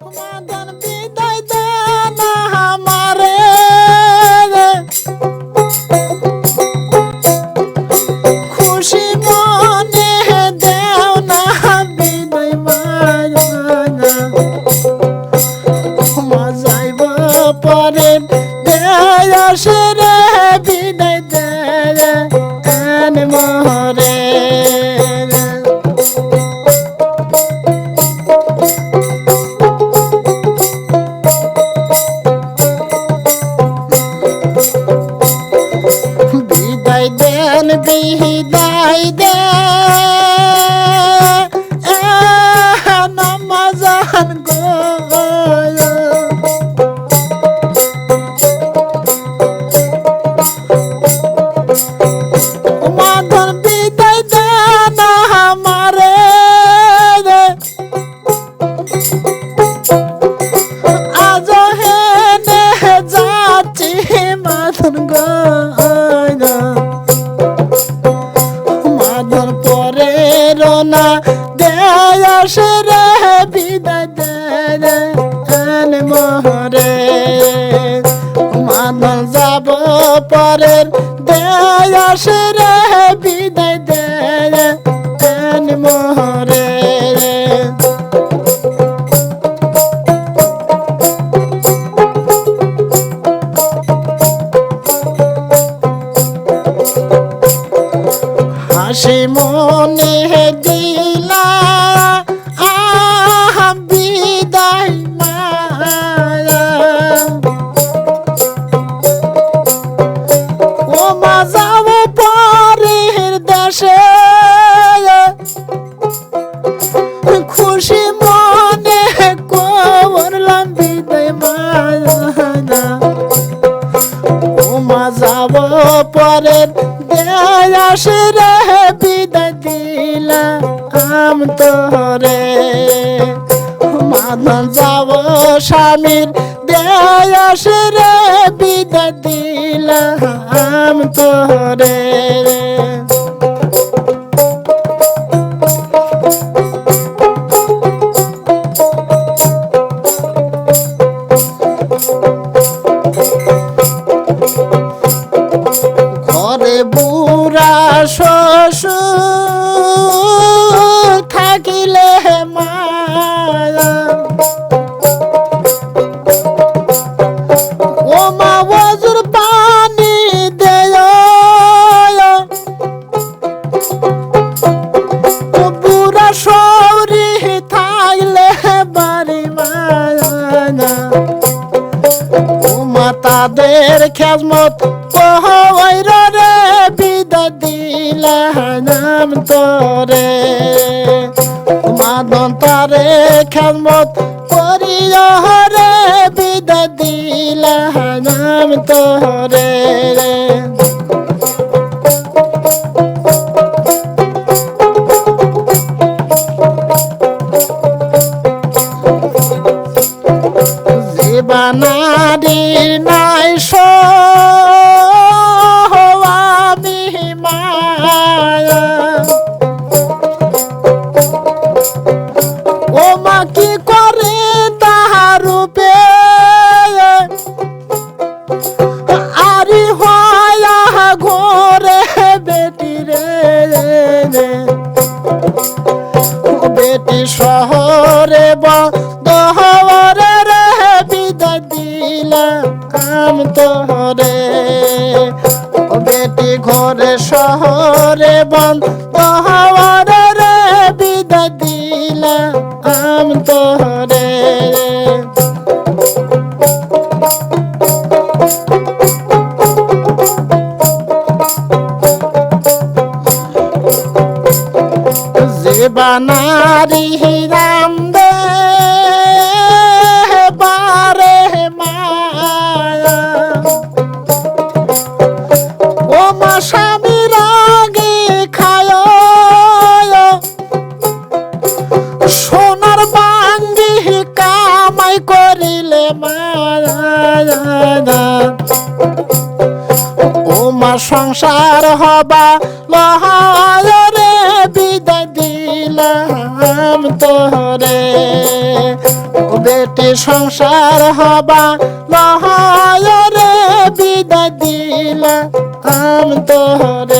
সমাধান বিদায় দেন রোনা দেয়াসে রে বিদায় দে মোহরে। যাব পরের দেয়াসে রে বিদায় দে মহরে। মনে দিলা, আহ, বিদায় মায়া। ও মা যাব পরের দেশে। খুশি মনে করলাম বিদায় মায়া। ও মা যাব পরের দেয়াসে রে। তোরে। মাদন যাব স্বামীর দেয়াস রে বিদ দিলাম তোরে। মাতাদের খেজমত কহর রে বিদায় দিলাম তরে। মাদন তারে খেজমত করিয়া রে বিদায় দিলাম তোরে। জীবনারির নাই মায়া। ও মা কি করে তাহার রূপে? আরি হয়া ঘরে বেটি রে। বেটি শহরে বিদায় দিলাম তোরে বেটি ঘরে শহরে বন্ধ হওয়ারে রে বিদায় দিলাম তোরে। জীবনারি সংসার হবা মহায়রে বিদায় দিলাম তোরে। ও বেটি সংসার হবা মহায়রে বিদায় দিলাম তোরে।